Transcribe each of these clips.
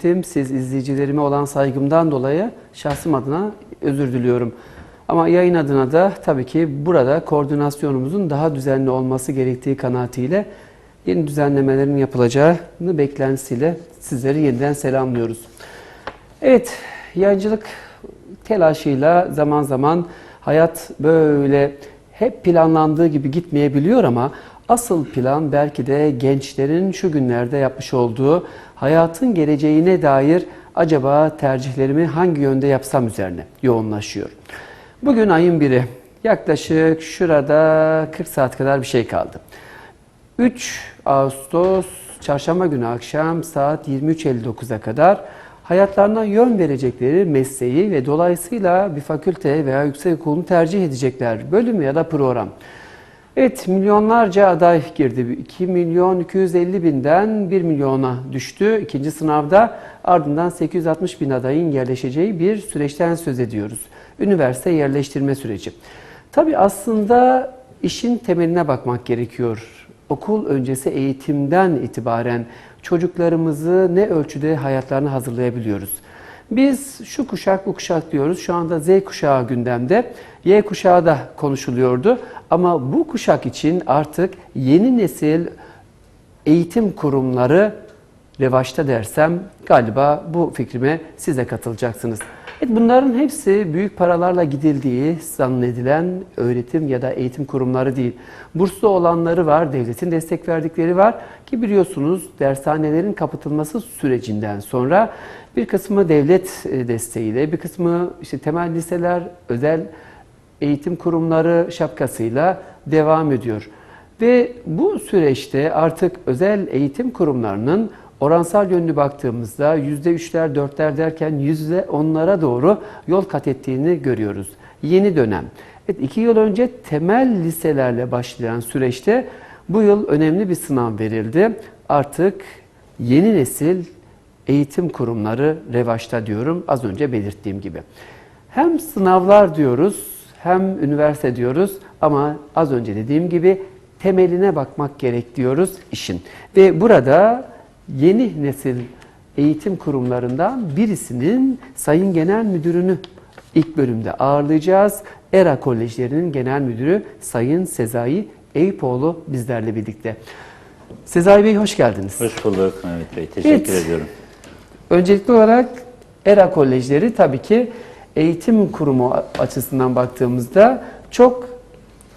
Tim, Siz izleyicilerime olan saygımdan dolayı şahsım adına özür diliyorum. Ama yayın adına da tabii ki burada koordinasyonumuzun daha düzenli olması gerektiği kanaatiyle yeni düzenlemelerin yapılacağını beklentisiyle sizleri yeniden selamlıyoruz. Evet, yayıncılık telaşıyla zaman zaman hayat böyle hep planlandığı gibi gitmeyebiliyor ama asıl plan belki de gençlerin şu günlerde yapmış olduğu hayatın geleceğine dair acaba tercihlerimi hangi yönde yapsam üzerine yoğunlaşıyor. Bugün ayın biri. Yaklaşık şurada 40 saat kadar bir şey kaldı. 3 Ağustos çarşamba günü akşam saat 23.59'a kadar hayatlarına yön verecekleri mesleği ve dolayısıyla bir fakülte veya yüksek okulunu tercih edecekler bölüm ya da program. Evet milyonlarca aday girdi. 2 milyon 250 binden 1 milyona düştü ikinci sınavda. Ardından 860 bin adayın yerleşeceği bir süreçten söz ediyoruz. Üniversite yerleştirme süreci. Tabi aslında işin temeline bakmak gerekiyor. Okul öncesi eğitimden itibaren çocuklarımızı ne ölçüde hayatlarını hazırlayabiliyoruz. Biz şu kuşak bu kuşak diyoruz. Şu anda Z kuşağı gündemde. Y kuşağı da konuşuluyordu. Ama bu kuşak için artık yeni nesil eğitim kurumları revaçta dersem galiba bu fikrime siz de katılacaksınız. Evet, bunların hepsi büyük paralarla gidildiği zannedilen öğretim ya da eğitim kurumları değil. Burslu olanları var, devletin destek verdikleri var ki biliyorsunuz dershanelerin kapatılması sürecinden sonra bir kısmı devlet e, desteğiyle, bir kısmı işte temel liseler, özel eğitim kurumları şapkasıyla devam ediyor. Ve bu süreçte artık özel eğitim kurumlarının oransal yönlü baktığımızda %3'ler, 4'ler derken %10'lara doğru yol kat ettiğini görüyoruz. Yeni dönem. Evet, iki yıl önce temel liselerle başlayan süreçte bu yıl önemli bir sınav verildi. Artık yeni nesil eğitim kurumları revaçta diyorum az önce belirttiğim gibi. Hem sınavlar diyoruz hem üniversite diyoruz ama az önce dediğim gibi temeline bakmak gerek diyoruz işin. Ve burada yeni nesil eğitim kurumlarından birisinin Sayın Genel Müdürünü ilk bölümde ağırlayacağız. ERA Kolejlerinin Genel Müdürü Sayın Sezai Eyüpoğlu bizlerle birlikte. Sezai Bey hoş geldiniz. Hoş bulduk Mehmet Bey. Teşekkür Evet. ediyorum. Öncelikli olarak ERA Kolejleri tabii ki eğitim kurumu açısından baktığımızda çok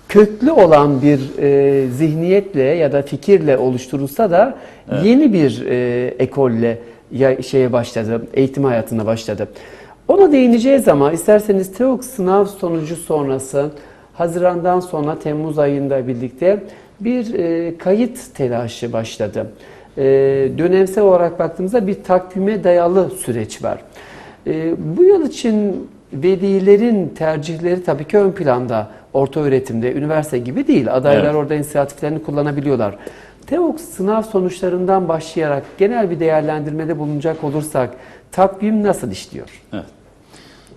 köklü olan bir e, zihniyetle ya da fikirle oluşturulsa da yeni bir e, ekolle ya, şeye başladı, eğitim hayatına başladı. Ona değineceğiz ama isterseniz TEOK sınav sonucu sonrası Haziran'dan sonra Temmuz ayında birlikte bir e, kayıt telaşı başladı. E, dönemsel olarak baktığımızda bir takvime dayalı süreç var. E, bu yıl için velilerin tercihleri tabii ki ön planda. Orta öğretimde, üniversite gibi değil. Adaylar Evet. orada inisiyatiflerini kullanabiliyorlar. TEOK sınav sonuçlarından başlayarak genel bir değerlendirmede bulunacak olursak takvim nasıl işliyor? Evet.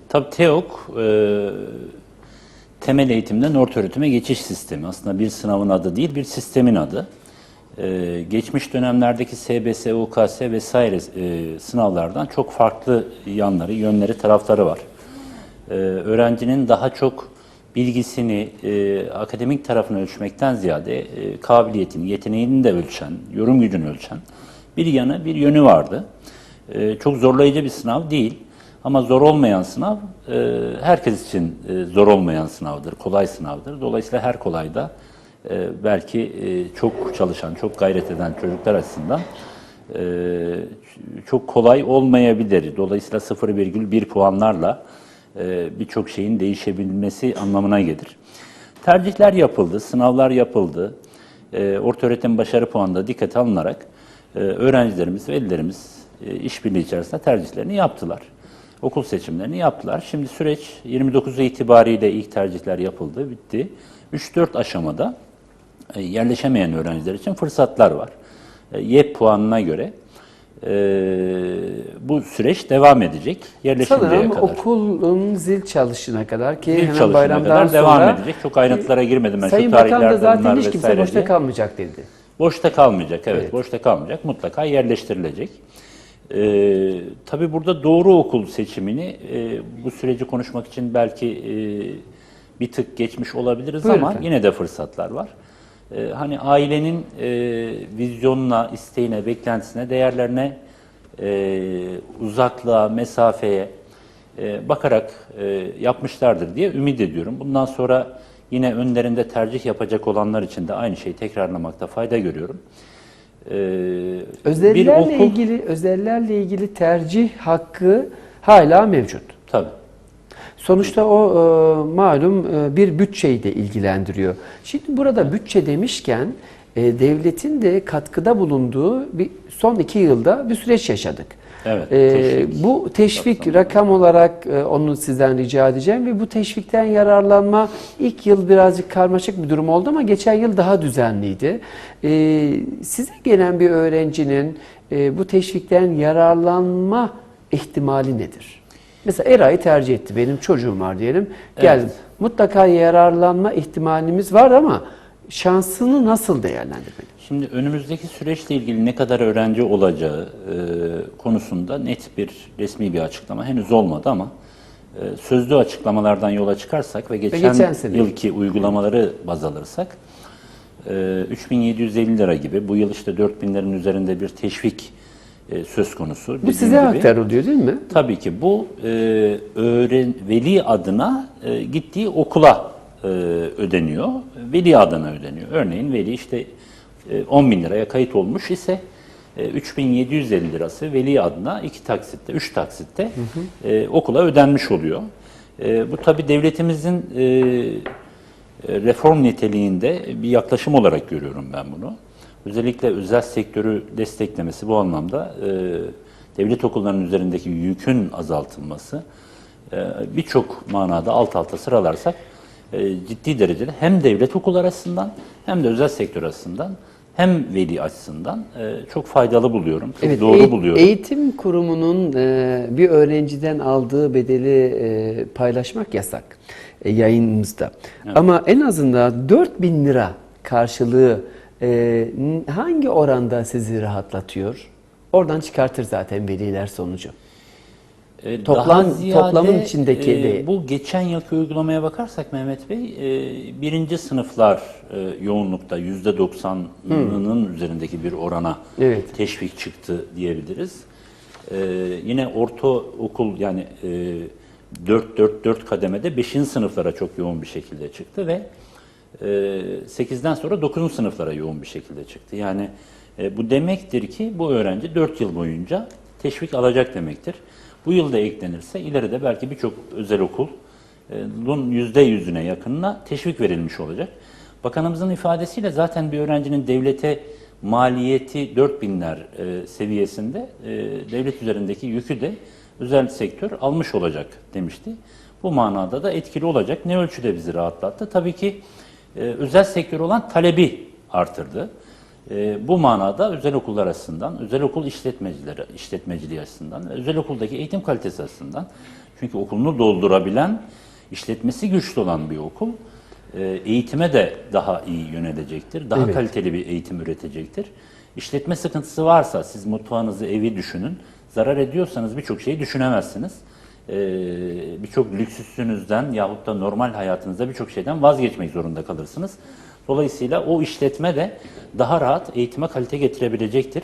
Tabii TEOK e, temel eğitimden orta öğretime geçiş sistemi. Aslında bir sınavın adı değil, bir sistemin adı. E, geçmiş dönemlerdeki SBS, UKS vesaire e, sınavlardan çok farklı yanları, yönleri, tarafları var. E, öğrencinin daha çok bilgisini e, akademik tarafını ölçmekten ziyade e, kabiliyetini, yeteneğini de ölçen, yorum gücünü ölçen bir yanı, bir yönü vardı. E, çok zorlayıcı bir sınav değil. Ama zor olmayan sınav e, herkes için e, zor olmayan sınavdır, kolay sınavdır. Dolayısıyla her kolayda e, belki e, çok çalışan, çok gayret eden çocuklar açısından e, çok kolay olmayabilir. Dolayısıyla 0,1 puanlarla e, birçok şeyin değişebilmesi anlamına gelir. Tercihler yapıldı, sınavlar yapıldı. E, orta öğretim başarı puanı da dikkate alınarak öğrencilerimiz, velilerimiz e, işbirliği içerisinde tercihlerini yaptılar. Okul seçimlerini yaptılar. Şimdi süreç 29 itibariyle ilk tercihler yapıldı, bitti. 3-4 aşamada yerleşemeyen öğrenciler için fırsatlar var. E, YEP puanına göre e, bu süreç devam edecek Sanırım kadar. okulun zil çalışına kadar ki Zil hemen bayramdan kadar sonra devam edecek. Çok ayrıntılara girmedim ben. Sayın Şu Bakan da tarihlerde zaten hiç kimse boşta diye. kalmayacak dedi. Boşta kalmayacak, evet, Evet. boşta kalmayacak. Mutlaka yerleştirilecek. Ee, tabii burada doğru okul seçimini e, bu süreci konuşmak için belki e, bir tık geçmiş olabiliriz Buyurun ama efendim. yine de fırsatlar var. Ee, hani ailenin e, vizyonuna, isteğine, beklentisine, değerlerine, e, uzaklığa, mesafeye e, bakarak e, yapmışlardır diye ümit ediyorum. Bundan sonra yine önlerinde tercih yapacak olanlar için de aynı şeyi tekrarlamakta fayda görüyorum. Ee, Özellerle okul- ilgili özellerle ilgili tercih hakkı hala mevcut. Tabii. Sonuçta o e, malum e, bir bütçeyi de ilgilendiriyor. Şimdi burada bütçe demişken e, devletin de katkıda bulunduğu bir son iki yılda bir süreç yaşadık. Evet, E, teşvik bu teşvik rakam olarak e, onu sizden rica edeceğim ve bu teşvikten yararlanma ilk yıl birazcık karmaşık bir durum oldu ama geçen yıl daha düzenliydi. E, size gelen bir öğrencinin e, bu teşvikten yararlanma ihtimali nedir? Mesela Eray'ı tercih etti. Benim çocuğum var diyelim. Geldim. Evet. Mutlaka yararlanma ihtimalimiz var ama şansını nasıl değerlendirmeli? Şimdi önümüzdeki süreçle ilgili ne kadar öğrenci olacağı e, konusunda net bir resmi bir açıklama henüz olmadı ama e, sözlü açıklamalardan yola çıkarsak ve geçen, geçen sene. yılki uygulamaları baz alırsak e, 3750 lira gibi bu yıl işte 4000'lerin üzerinde bir teşvik e, söz konusu. Bu size gibi. aktarılıyor değil mi? Tabii ki bu e, öğren veli adına e, gittiği okula e, ödeniyor. Veli adına ödeniyor. Örneğin veli işte e, 10 bin liraya kayıt olmuş ise e, 3750 lirası veli adına iki taksitte, üç taksitte e, okula ödenmiş oluyor. E, bu tabii devletimizin e, e, reform niteliğinde bir yaklaşım olarak görüyorum ben bunu. Özellikle özel sektörü desteklemesi bu anlamda e, devlet okullarının üzerindeki yükün azaltılması e, birçok manada alt alta sıralarsak e, ciddi derecede hem devlet okulları açısından hem de özel sektör açısından hem veli açısından e, çok faydalı buluyorum. Çok doğru eğit- buluyorum. Eğitim kurumunun e, bir öğrenciden aldığı bedeli e, paylaşmak yasak e, yayınımızda. Ama en azından 4000 lira karşılığı e, hangi oranda sizi rahatlatıyor? Oradan çıkartır zaten veliler sonucu. E, Toplam- ziyade, toplamın içindeki e, de- bu geçen yılki uygulamaya bakarsak Mehmet Bey, e, birinci sınıflar e, yoğunlukta yüzde 90'ının üzerindeki bir orana Hmm. Evet. teşvik çıktı diyebiliriz. E, yine ortaokul yani e, 4-4-4 kademede 5. sınıflara çok yoğun bir şekilde çıktı ve e, 8'den sonra 9. sınıflara yoğun bir şekilde çıktı. Yani e, bu demektir ki bu öğrenci 4 yıl boyunca teşvik alacak demektir. Bu yılda eklenirse ileride belki birçok özel okulun yüzde yüzüne yakınına teşvik verilmiş olacak. Bakanımızın ifadesiyle zaten bir öğrencinin devlete maliyeti 4000'ler e, seviyesinde e, devlet üzerindeki yükü de özel sektör almış olacak demişti. Bu manada da etkili olacak. Ne ölçüde bizi rahatlattı? Tabii ki e, özel sektör olan talebi artırdı. E, bu manada özel okullar açısından, özel okul işletmecileri, işletmeciliği açısından, ve özel okuldaki eğitim kalitesi açısından, çünkü okulunu doldurabilen, işletmesi güçlü olan bir okul, e, eğitime de daha iyi yönelecektir, daha Evet. kaliteli bir eğitim üretecektir. İşletme sıkıntısı varsa, siz mutfağınızı, evi düşünün, zarar ediyorsanız birçok şeyi düşünemezsiniz. E, birçok lüksüsünüzden yahut da normal hayatınızda birçok şeyden vazgeçmek zorunda kalırsınız. Dolayısıyla o işletme de daha rahat eğitime kalite getirebilecektir.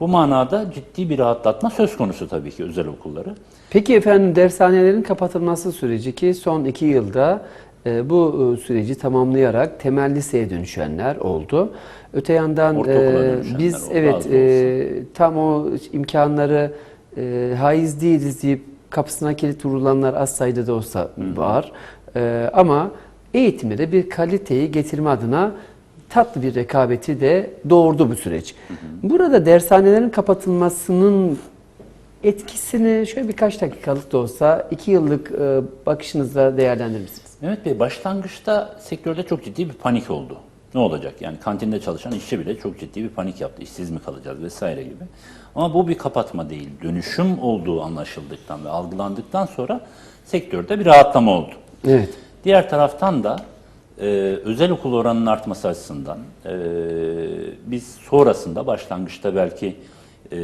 Bu manada ciddi bir rahatlatma söz konusu tabii ki özel okulları. Peki efendim dershanelerin kapatılması süreci ki son iki yılda e, bu e, süreci tamamlayarak temel liseye dönüşenler oldu. Öte yandan e, biz oldu, evet e, tam o imkanları e, haiz değiliz deyip kapısına kilit vurulanlar az sayıda da olsa var. E, ama eğitimde de bir kaliteyi getirme adına tatlı bir rekabeti de doğurdu bu süreç. Burada dershanelerin kapatılmasının etkisini şöyle birkaç dakikalık da olsa iki yıllık e, bakışınızla değerlendirir misiniz? Mehmet Bey başlangıçta sektörde çok ciddi bir panik oldu. Ne olacak? Yani kantinde çalışan işçi bile çok ciddi bir panik yaptı. İşsiz mi kalacağız vesaire gibi. Ama bu bir kapatma değil. Dönüşüm olduğu anlaşıldıktan ve algılandıktan sonra sektörde bir rahatlama oldu. Evet. Diğer taraftan da e, özel okul oranının artması açısından e, biz sonrasında başlangıçta belki e,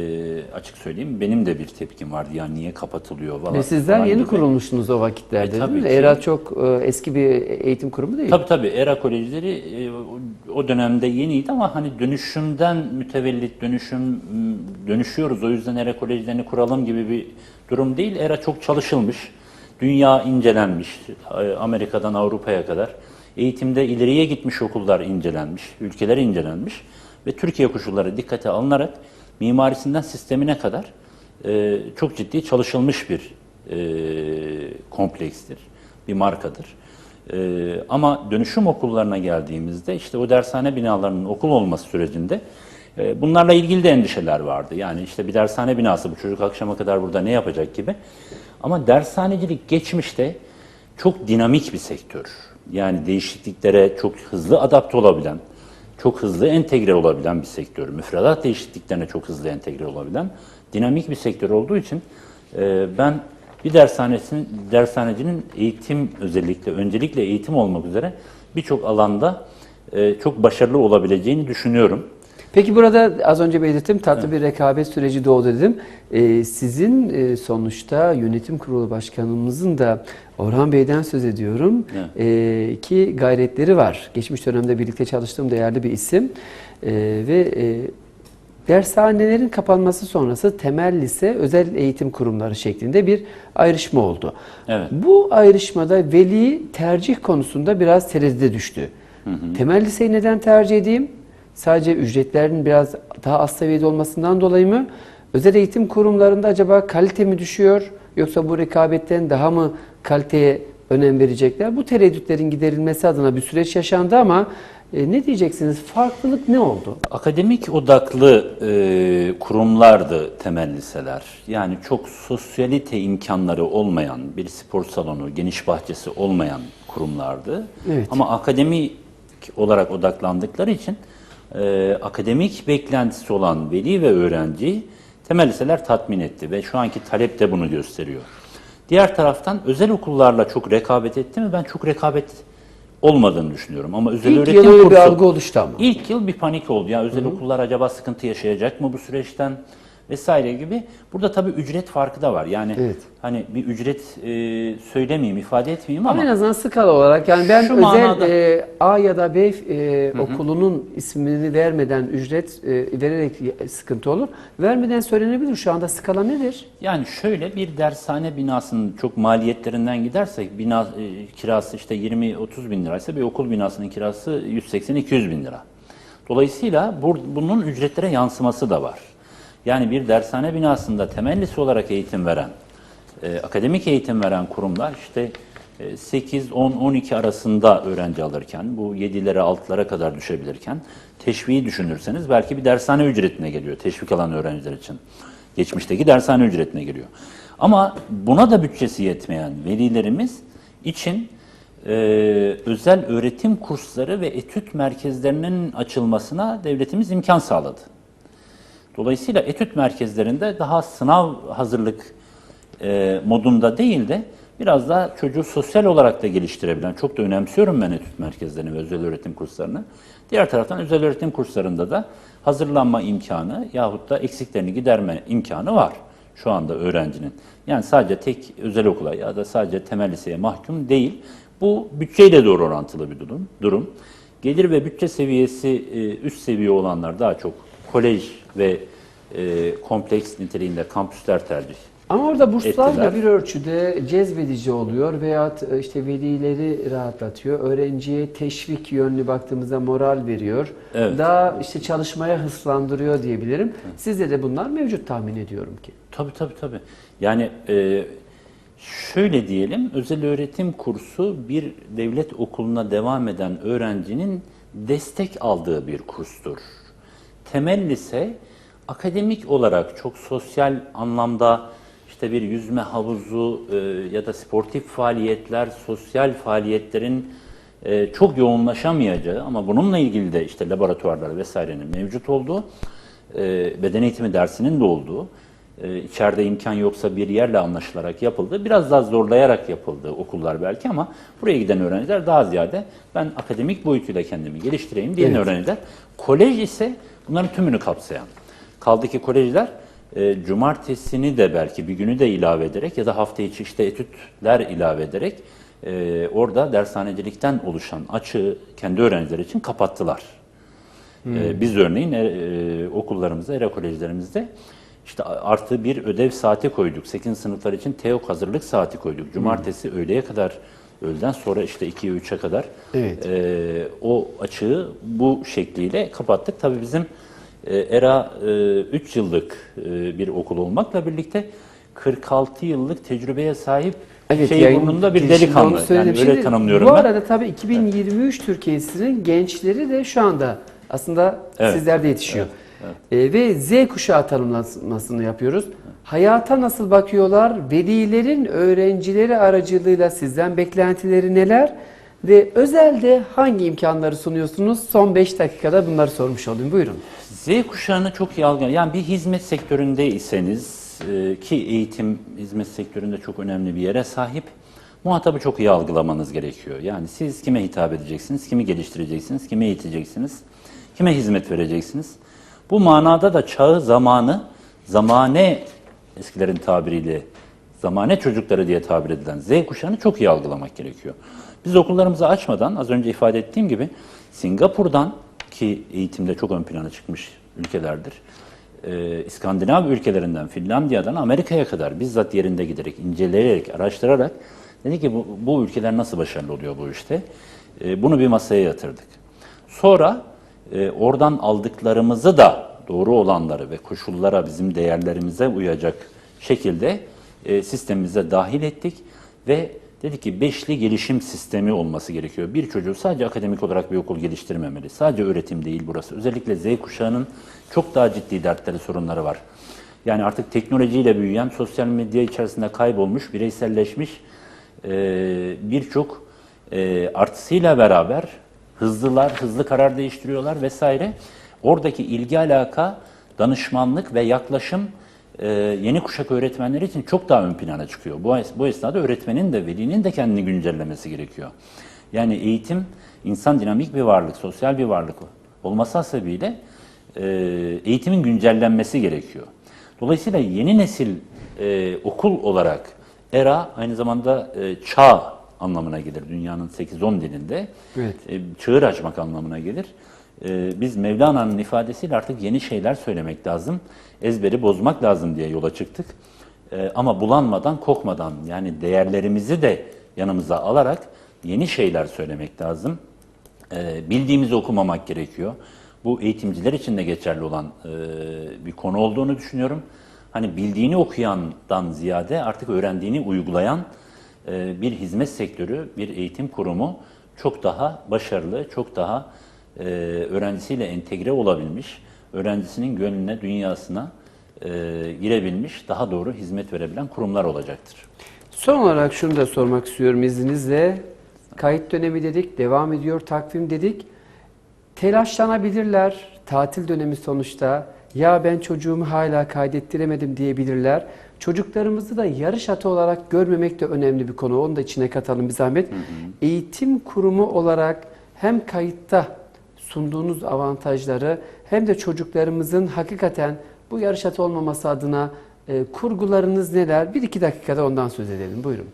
açık söyleyeyim benim de bir tepkim vardı. Yani niye kapatılıyor falan. Ve sizler falan yeni gibi. kurulmuşsunuz o vakitlerde E, tabii değil mi? ki. ERA çok e, eski bir eğitim kurumu değil. Tabii tabii ERA kolejleri e, o- dönemde yeniydi ama hani dönüşümden mütevellit dönüşüm m, dönüşüyoruz o yüzden ERA kolejlerini kuralım gibi bir durum değil. ERA çok çalışılmış. Dünya incelenmiş. e, Amerika'dan Avrupa'ya kadar. Eğitimde ileriye gitmiş okullar incelenmiş, ülkeler incelenmiş ve Türkiye koşulları dikkate alınarak mimarisinden sistemine kadar e, çok ciddi çalışılmış bir e, komplekstir, bir markadır. Ee, ama dönüşüm okullarına geldiğimizde işte o dershane binalarının okul olması sürecinde e, bunlarla ilgili de endişeler vardı. Yani işte bir dershane binası bu çocuk akşama kadar burada ne yapacak gibi. Ama dershanecilik geçmişte çok dinamik bir sektör. Yani değişikliklere çok hızlı adapte olabilen, çok hızlı entegre olabilen bir sektör. Müfredat değişikliklerine çok hızlı entegre olabilen dinamik bir sektör olduğu için e, ben bir dershanesinin, dershanecinin eğitim özellikle, öncelikle eğitim olmak üzere birçok alanda e, çok başarılı olabileceğini düşünüyorum. Peki burada az önce belirttim tatlı bir rekabet süreci doğdu dedim. Ee, sizin e, sonuçta yönetim kurulu başkanımızın da Orhan Bey'den söz ediyorum ee, ki gayretleri var. Geçmiş dönemde birlikte çalıştığım değerli bir isim Ee, ve e, dershanelerin kapanması sonrası temel lise özel eğitim kurumları şeklinde bir ayrışma oldu. Evet. Bu ayrışmada veli tercih konusunda biraz tereddüde düştü. Temel liseyi neden tercih edeyim? Sadece ücretlerin biraz daha az seviyede olmasından dolayı mı? Özel eğitim kurumlarında acaba kalite mi düşüyor? Yoksa bu rekabetten daha mı kaliteye önem verecekler? Bu tereddütlerin giderilmesi adına bir süreç yaşandı ama e, ne diyeceksiniz? Farklılık ne oldu? Akademik odaklı e, kurumlardı temel liseler. Yani çok sosyalite imkanları olmayan, bir spor salonu, geniş bahçesi olmayan kurumlardı. Evet. Ama akademik olarak odaklandıkları için e, akademik beklentisi olan veli ve öğrenci temel liseler tatmin etti ve şu anki talep de bunu gösteriyor. Diğer taraftan özel okullarla çok rekabet etti mi? Ben çok rekabet olmadığını düşünüyorum. Ama özel İlk öğretim öyle bir kursu- algı oluştu ama. İlk yıl bir panik oldu. Ya özel okullar acaba sıkıntı yaşayacak mı bu süreçten vesaire gibi. Burada tabii ücret farkı da var. Yani Evet. hani bir ücret e, söylemeyeyim, ifade etmeyeyim Ama en azından skala olarak yani ben Şu özel manada- e, A ya da B e, okulunun ismini vermeden ücret e, vererek sıkıntı olur. Vermeden söylenebilir. Şu anda skala nedir? yani şöyle bir dershane binasının çok maliyetlerinden gidersek bina e, kirası işte 20-30 bin liraysa bir okul binasının kirası 180-200 bin lira. Dolayısıyla bur, bunun ücretlere yansıması da var. Yani bir dershane binasında temellisi olarak eğitim veren, e, akademik eğitim veren kurumlar işte e, 8, 10, 12 arasında öğrenci alırken, bu 7'lere 6'lara kadar düşebilirken, teşviği düşünürseniz belki bir dershane ücretine geliyor teşvik alan öğrenciler için. Geçmişteki dershane ücretine geliyor. Ama buna da bütçesi yetmeyen velilerimiz için e, özel öğretim kursları ve etüt merkezlerinin açılmasına devletimiz imkan sağladı. Dolayısıyla etüt merkezlerinde daha sınav hazırlık e, modunda değil de biraz daha çocuğu sosyal olarak da geliştirebilen, çok da önemsiyorum ben etüt merkezlerini ve özel öğretim kurslarını. Diğer taraftan özel öğretim kurslarında da hazırlanma imkanı yahut da eksiklerini giderme imkanı var şu anda öğrencinin. Yani sadece tek özel okula ya da sadece temel liseye mahkum değil. Bu bütçeyle doğru orantılı bir durum. durum. Gelir ve bütçe seviyesi e, üst seviye olanlar daha çok kolej ve e, kompleks niteliğinde kampüsler tercih. Ama orada burslar da bir ölçüde cezbedici oluyor veya işte velileri rahatlatıyor. Öğrenciye teşvik yönlü baktığımızda moral veriyor. Evet. Daha işte çalışmaya hızlandırıyor diyebilirim. Sizde de bunlar mevcut tahmin ediyorum ki. Tabii tabii tabii. Yani e, şöyle diyelim, özel öğretim kursu bir devlet okuluna devam eden öğrencinin destek aldığı bir kurstur. Temel lise akademik olarak çok sosyal anlamda işte bir yüzme havuzu e, ya da sportif faaliyetler, sosyal faaliyetlerin e, çok yoğunlaşamayacağı ama bununla ilgili de işte laboratuvarlar vesairenin mevcut olduğu, e, beden eğitimi dersinin de olduğu, e, içeride imkan yoksa bir yerle anlaşılarak yapıldı. Biraz daha zorlayarak yapıldı okullar belki ama buraya giden öğrenciler daha ziyade ben akademik boyutuyla kendimi geliştireyim diyen Evet. öğrenciler. Kolej ise bunların tümünü kapsayan. Kaldı ki kolejler e, cumartesini de belki bir günü de ilave ederek ya da hafta içi işte etütler ilave ederek e, orada dershanecilikten oluşan açığı kendi öğrenciler için kapattılar. E, biz örneğin e, e, okullarımızda, ERA kolejlerimizde işte artı bir ödev saati koyduk. 8. sınıflar için TEOK hazırlık saati koyduk. Cumartesi öğleye kadar, öğleden sonra işte 2'ye 3'e kadar Evet. e, o açığı bu şekliyle kapattık. Tabii bizim e, ERA 3 yıllık e, bir okul olmakla birlikte 46 yıllık tecrübeye sahip şey yayın burnunda bir delikanlı. Yani öyle Şimdi tanımlıyorum Bu ben. arada tabii 2023 Türkiye'sinin gençleri de şu anda aslında Evet. sizlerde yetişiyor. Ee, ve Z kuşağı tanımlamasını yapıyoruz. Hayata nasıl bakıyorlar? Velilerin öğrencileri aracılığıyla sizden beklentileri neler? Ve özelde hangi imkanları sunuyorsunuz? Son 5 dakikada bunları sormuş olayım. Buyurun. Z kuşağını çok iyi algılayan, yani bir hizmet sektöründeyseniz e, ki eğitim hizmet sektöründe çok önemli bir yere sahip, muhatabı çok iyi algılamanız gerekiyor. Yani siz kime hitap edeceksiniz, kimi geliştireceksiniz, kime eğiteceksiniz, kime hizmet vereceksiniz. Bu manada da çağı, zamanı, zamane eskilerin tabiriyle zamane çocukları diye tabir edilen Z kuşağını çok iyi algılamak gerekiyor. Biz okullarımızı açmadan az önce ifade ettiğim gibi Singapur'dan ki eğitimde çok ön plana çıkmış ülkelerdir. Ee, İskandinav ülkelerinden, Finlandiya'dan Amerika'ya kadar bizzat yerinde giderek, inceleyerek, araştırarak dedi ki bu, bu ülkeler nasıl başarılı oluyor bu işte. Ee, bunu bir masaya yatırdık. Sonra e, oradan aldıklarımızı da doğru olanları ve koşullara bizim değerlerimize uyacak şekilde e, sistemimize dahil ettik ve dedik ki beşli gelişim sistemi olması gerekiyor. Bir çocuğu sadece akademik olarak bir okul geliştirmemeli. Sadece öğretim değil burası. Özellikle Z kuşağının çok daha ciddi dertleri, sorunları var. Yani artık teknolojiyle büyüyen, sosyal medya içerisinde kaybolmuş, bireyselleşmiş e, birçok e, artısıyla beraber hızlılar, hızlı karar değiştiriyorlar vesaire. Oradaki ilgi alaka, danışmanlık ve yaklaşım e, yeni kuşak öğretmenleri için çok daha ön plana çıkıyor. Bu, bu esnada öğretmenin de velinin de kendini güncellemesi gerekiyor. Yani eğitim insan dinamik bir varlık, sosyal bir varlık olması hasebiyle e, eğitimin güncellenmesi gerekiyor. Dolayısıyla yeni nesil e, okul olarak ERA aynı zamanda e, çağ anlamına gelir dünyanın 8-10 dilinde. Evet. E, çığır açmak anlamına gelir. E, biz Mevlana'nın ifadesiyle artık yeni şeyler söylemek lazım. Ezberi bozmak lazım diye yola çıktık. E, ama bulanmadan, kokmadan yani değerlerimizi de yanımıza alarak yeni şeyler söylemek lazım. E, bildiğimizi okumamak gerekiyor. Bu eğitimciler için de geçerli olan e, bir konu olduğunu düşünüyorum. Hani bildiğini okuyandan ziyade artık öğrendiğini uygulayan e, bir hizmet sektörü, bir eğitim kurumu çok daha başarılı, çok daha e, öğrencisiyle entegre olabilmiş, öğrencisinin gönlüne, dünyasına e, girebilmiş, daha doğru hizmet verebilen kurumlar olacaktır. Son olarak şunu da sormak istiyorum izninizle. Kayıt dönemi dedik, devam ediyor takvim dedik. Telaşlanabilirler. Tatil dönemi sonuçta. Ya ben çocuğumu hala kaydettiremedim diyebilirler. Çocuklarımızı da yarış atı olarak görmemek de önemli bir konu. Onu da içine katalım bir zahmet. Eğitim kurumu olarak hem kayıtta sunduğunuz avantajları hem de çocuklarımızın hakikaten bu yarış atı olmaması adına e, kurgularınız neler? Bir iki dakikada ondan söz edelim. Buyurun.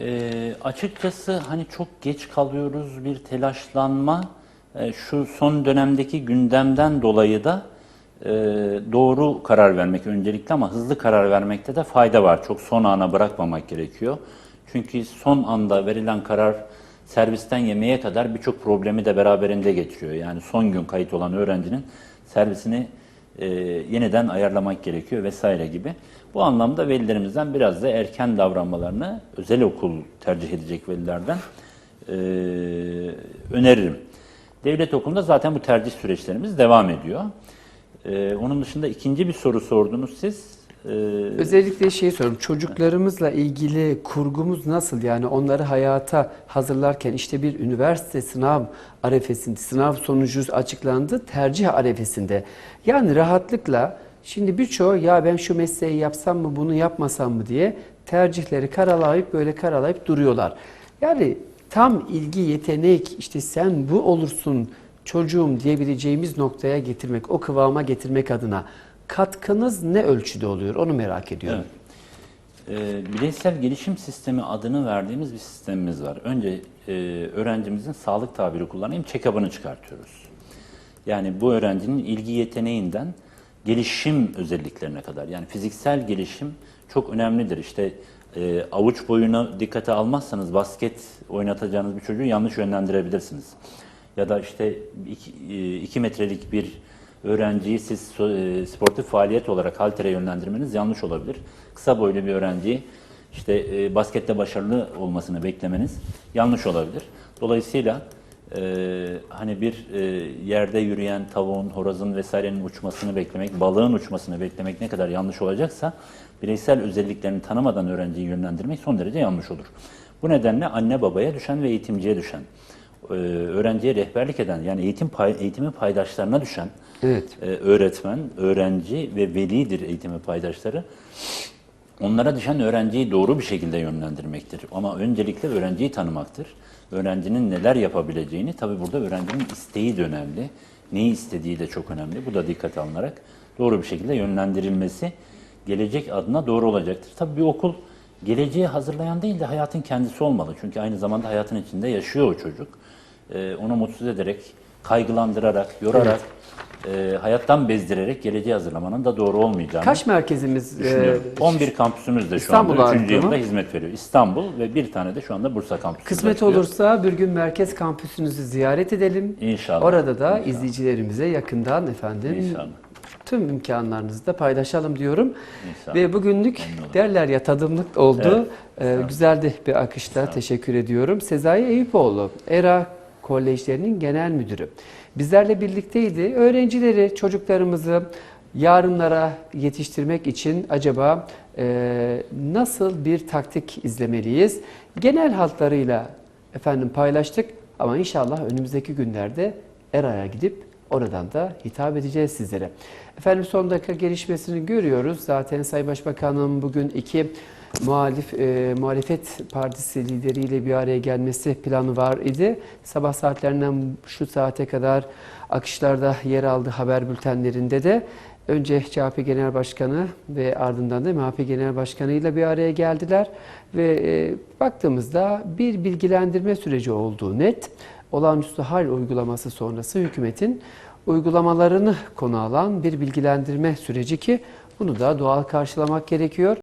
E, açıkçası hani çok geç kalıyoruz bir telaşlanma. E, şu son dönemdeki gündemden dolayı da e, doğru karar vermek öncelikli ama hızlı karar vermekte de fayda var. Çok son ana bırakmamak gerekiyor. Çünkü son anda verilen karar servisten yemeğe kadar birçok problemi de beraberinde getiriyor. Yani son gün kayıt olan öğrencinin servisini e, yeniden ayarlamak gerekiyor vesaire gibi. Bu anlamda velilerimizden biraz da erken davranmalarını özel okul tercih edecek velilerden e, öneririm. Devlet okulunda zaten bu tercih süreçlerimiz devam ediyor. E, onun dışında ikinci bir soru sordunuz siz. E, Özellikle şeyi soruyorum. Çocuklarımızla ilgili kurgumuz nasıl? Yani onları hayata hazırlarken işte bir üniversite sınav arefesinde, sınav sonucu açıklandı, tercih arefesinde. Yani rahatlıkla şimdi birçoğu ya ben şu mesleği yapsam mı bunu yapmasam mı diye tercihleri karalayıp böyle karalayıp duruyorlar. Yani tam ilgi, yetenek, işte sen bu olursun çocuğum diyebileceğimiz noktaya getirmek, o kıvama getirmek adına katkınız ne ölçüde oluyor onu merak ediyorum. Evet. Ee, bireysel gelişim sistemi adını verdiğimiz bir sistemimiz var. Önce e, öğrencimizin sağlık tabiri kullanayım, check-up'ını çıkartıyoruz. Yani bu öğrencinin ilgi yeteneğinden gelişim özelliklerine kadar. Yani fiziksel gelişim çok önemlidir. İşte e, avuç boyuna dikkate almazsanız basket oynatacağınız bir çocuğu yanlış yönlendirebilirsiniz. Ya da işte 2 metrelik bir öğrenciyi siz e, sportif faaliyet olarak haltere yönlendirmeniz yanlış olabilir. Kısa boylu bir öğrenciyi işte e, baskette başarılı olmasını beklemeniz yanlış olabilir. Dolayısıyla e, hani bir yerde yürüyen tavuğun, horozun vesairenin uçmasını beklemek, balığın uçmasını beklemek ne kadar yanlış olacaksa bireysel özelliklerini tanımadan öğrenciyi yönlendirmek son derece yanlış olur. Bu nedenle anne babaya düşen ve eğitimciye düşen, e, öğrenciye rehberlik eden yani eğitim pay, eğitimin paydaşlarına düşen Evet. e, öğretmen, öğrenci ve velidir eğitimi paydaşları. Onlara düşen öğrenciyi doğru bir şekilde yönlendirmektir. Ama öncelikle öğrenciyi tanımaktır. Öğrencinin neler yapabileceğini, tabi burada öğrencinin isteği de önemli. Neyi istediği de çok önemli. Bu da dikkate alınarak doğru bir şekilde yönlendirilmesi gelecek adına doğru olacaktır. Tabi bir okul geleceği hazırlayan değil de hayatın kendisi olmalı. Çünkü aynı zamanda hayatın içinde yaşıyor o çocuk. Ee, onu mutsuz ederek, kaygılandırarak, yorarak, e, hayattan bezdirerek geleceği hazırlamanın da doğru olmayacağını Kaç merkezimiz? e, düşünüyorum. 11 kampüsümüz de şu İstanbul anda 3. ağırlıklı yılda mı? hizmet veriyor. İstanbul ve bir tane de şu anda Bursa kampüsü. Kısmet başlıyor. olursa bir gün merkez kampüsünüzü ziyaret edelim. İnşallah. Orada da İnşallah. izleyicilerimize yakından efendim İnşallah. Tüm imkanlarınızı da paylaşalım diyorum. İnşallah. Ve bugünlük derler ya tadımlık oldu. Evet. Ee, güzeldi bir akışta. Teşekkür ediyorum. Sezai Eyüpoğlu, ERA Kolejlerinin Genel Müdürü. Bizlerle birlikteydi. Öğrencileri, çocuklarımızı yarınlara yetiştirmek için acaba e, nasıl bir taktik izlemeliyiz? Genel hatlarıyla efendim paylaştık ama inşallah önümüzdeki günlerde ERA'ya gidip oradan da hitap edeceğiz sizlere. Efendim son dakika gelişmesini görüyoruz. Zaten Sayın Başbakanım bugün iki muhalif e, muhalefet partisi lideriyle bir araya gelmesi planı var idi. Sabah saatlerinden şu saate kadar akışlarda yer aldı haber bültenlerinde de. Önce CHP Genel Başkanı ve ardından da MHP Genel Başkanı ile bir araya geldiler ve e, baktığımızda bir bilgilendirme süreci olduğu net. Olağanüstü hal uygulaması sonrası hükümetin uygulamalarını konu alan bir bilgilendirme süreci ki bunu da doğal karşılamak gerekiyor.